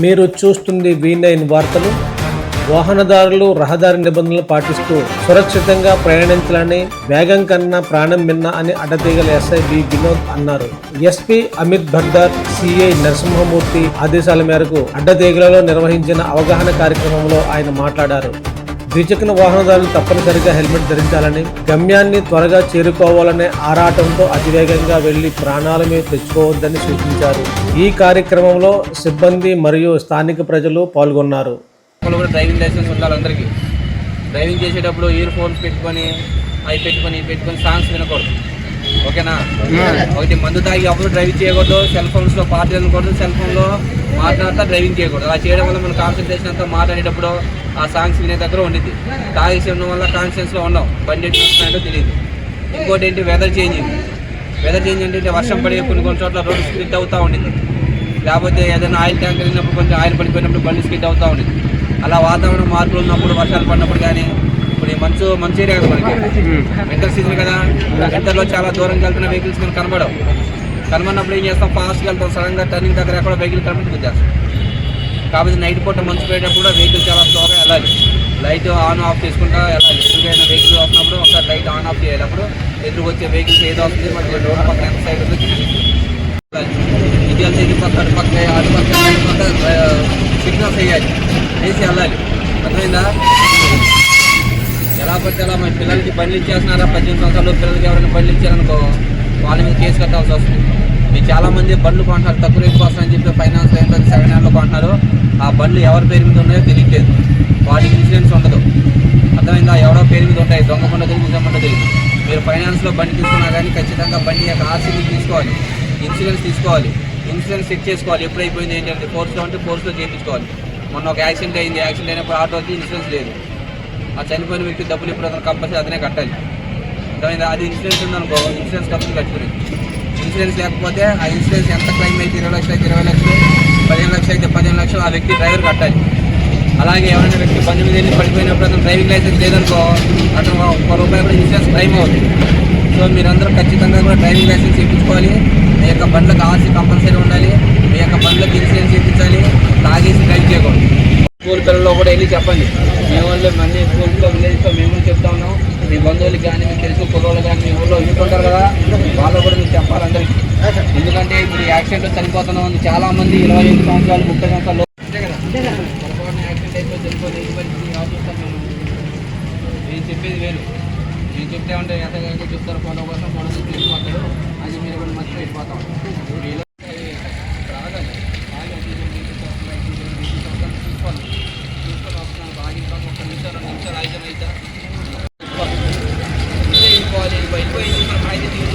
మీరు చూస్తుంది V nine వార్తలు. వాహనదారులు రహదారి నిబంధనలు పాటిస్తూ సురక్షితంగా ప్రయాణించాలని వేగం కన్నా ప్రాణం మిన్న అని అడ్డతీగల ఎస్ఐ బి వినోద్ అన్నారు. S P Amit Bhardar C I Narasimhamurthy ఆదేశాల మేరకు అడ్డతీగలలో నిర్వహించిన అవగాహన కార్యక్రమంలో ఆయన మాట్లాడారు. ద్విచక్ర వాహనదారులు తప్పనిసరిగా హెల్మెట్ ధరించాలని గమ్యాన్ని త్వరగా చేరుకోవాలనే ఆరాటంతో అతివేగంగా వెళ్ళి ప్రాణాల మీద తెచ్చుకోవద్దని సూచించారు. ఈ కార్యక్రమంలో సిబ్బంది మరియు స్థానిక ప్రజలు పాల్గొన్నారు. డ్రైవింగ్ లైసెన్స్ ఉండాలి అందరికీ. డ్రైవింగ్ చేసేటప్పుడు ఇయర్ ఫోన్స్ పెట్టుకొని అవి పెట్టుకొని పెట్టుకొని సాంగ్స్ వినకూడదు. ఓకేనా? ఒకటి మందు తాగి అప్పుడు డ్రైవింగ్ చేయకూడదు సెల్ ఫోన్స్లో పాటలు వినకూడదు సెల్ ఫోన్లో మాట్లాడుతూ డ్రైవింగ్ చేయకూడదు. అలా చేయడం వల్ల మన కాన్సన్ట్రేషన్ అంతా మాట్లాడేటప్పుడు ఆ సాంగ్స్ వినే దగ్గర ఉండిద్ది. తాగేసి ఉండడం వల్ల కాన్షియన్స్లో ఉండవు. బండి ఎటు చూస్తున్నాడో తెలియదు ఇంకోటి ఏంటి? వెదర్ చేంజింగ్ వెదర్ చేంజ్ అంటే వర్షం పడి కొన్ని కొన్ని చోట్ల రోడ్డు స్కిడ్ అవుతూ ఉండింది లేకపోతే ఏదైనా ఆయిల్ ట్యాంకర్ వెళ్ళినప్పుడు కొంచెం ఆయిల్ పడిపోయినప్పుడు బండి స్కిడ్ అవుతూ ఉండేది అలా వాతావరణం మార్పులు ఉన్నప్పుడు వర్షాలు పడినప్పుడు కానీ ఈ మంచు మంచి ఏరియా కదా మనకి వింటర్ సీజన్ కదా వింటర్లో చాలా దూరంకి వెళ్తున్న వెహికల్స్ మనకు కనబడవు కనబడినప్పుడు ఏం చేస్తాం ఫాస్ట్గా వెళ్తాం సడన్గా టర్నింగ్ దగ్గర ఎక్కడ వెహికల్ కనబడి గుద్దేస్తాం కాబట్టి నైట్ పూట మంచు పోయేటప్పుడు వెహికల్ చాలా స్లోగా వెళ్ళాలి లైట్ ఆన్ ఆఫ్ చేసుకుంటా వెళ్ళాలి ఎదురుగైన వెహికల్ వస్తున్నప్పుడు ఒకసారి లైట్ ఆన్ ఆఫ్ చేయాలి అప్పుడు ఎదురుకు వచ్చే వెహికల్స్ ఏదో వస్తుంది మనకి రోడ్ పక్కన ఎంత సైడ్ ఉందో ఇది వెళ్తే ఇది పక్క అటు పక్క అటు పక్క సిగ్నల్స్ వేయాలి వేసి వెళ్ళాలి అర్థమైందా ఎలా పడితే అలా మన పిల్లలకి బండ్లు ఇచ్చేస్తున్నారా? పద్దెనిమిది సంవత్సరాలు పిల్లలకి ఎవరైనా బండ్లు ఇచ్చారనుకో వాళ్ళ మీద కేసు కట్టాల్సి వస్తుంది. మీరు చాలామంది బండ్లు కొంటున్నారు తక్కువ రేటు కోసం అని చెప్పి ఫైనాన్స్ ఏంటో సెవెన్ హ్యాండ్లో కొంటున్నారు. ఆ బండ్లు ఎవరి పేరు మీద ఉన్నాయో తెలియట్లేదు. వాటికి ఇన్సూరెన్స్ ఉండదు. అర్థమైందా? ఎవరో పేరు మీద ఉంటాయి. దొంగ బండ తెలియదు నిజం తెలియదు. మీరు ఫైనాన్స్లో బండి తీసుకున్నా కానీ ఖచ్చితంగా బండి యొక్క ఆర్సీబీ తీసుకోవాలి. ఇన్సూరెన్స్ తీసుకోవాలి. ఇన్సూరెన్స్ చెక్ చేసుకోవాలి. ఎప్పుడైపోయింది ఏంటంటే ఫోర్స్లో ఉంటే ఫోర్స్లో చేయించుకోవాలి. మొన్న ఒక యాక్సిడెంట్ అయింది. యాక్సిడెంట్ అయినప్పుడు ఆటోకి ఇన్సూరెన్స్ లేదు. ఆ చనిపోయిన వ్యక్తి డబ్బులు ఇప్పుడు అతను కంపల్సరీ అతనే కట్టాలి. అది ఇన్సూరెన్స్ ఉందనుకో ఇన్సూరెన్స్ కంపెనీ కట్టుకుని. ఇన్సూరెన్స్ లేకపోతే ఆ ఇన్సూరెన్స్ ఎంత క్లెయిమ్ అయితే ఇరవై లక్షలు అయితే ఇరవై లక్షలు పదిహేను లక్షలు అయితే పదిహేను లక్షలు ఆ వ్యక్తి డ్రైవర్ కట్టాలి. అలాగే ఎవరైనా వ్యక్తి పంతొమ్మిది ఏళ్ళు పడిపోయినప్పుడు అతను డ్రైవింగ్ లైసెన్స్ లేదనుకో అతను ఒక రూపాయి కూడా ఇన్సూరెన్స్ క్లెయిమ్ అవుతుంది సో మీరందరూ ఖచ్చితంగా కూడా డ్రైవింగ్ లైసెన్స్ ఇప్పించుకోవాలి. మీ యొక్క బండ్లకు ఆర్సీ కంపల్సరీ ఉండాలి. మీ యొక్క బండ్లకు ఇన్సూరెన్స్ ఇప్పించాలి. వెళ్ళి చెప్పండి. మేము వాళ్ళు మంది స్కూల్తో విలేజ్తో మేము చెప్తా ఉన్నాం. మీ బంధువులు కానీ మీకు తెలుసు కుర్రోళ్ళు కానీ మీ ఊళ్ళో ఉంటుంటారు కదా. వాళ్ళు కూడా మీకు చెప్పాలి అందరికీ. ఎందుకంటే ఇప్పుడు యాక్సిడెంట్ చనిపోతున్నాం చాలామంది ఇరవై ఐదు సంవత్సరాలు ముప్పై సంవత్సరాలు నేను చెప్పేది వేరు. నేను చెప్తే ఉంటే ఎంత చూస్తారు ఫోటో కోసం ఫోటో తీసుకు అది మీరు కూడా మర్చిపోయిపోతాం 再来一杯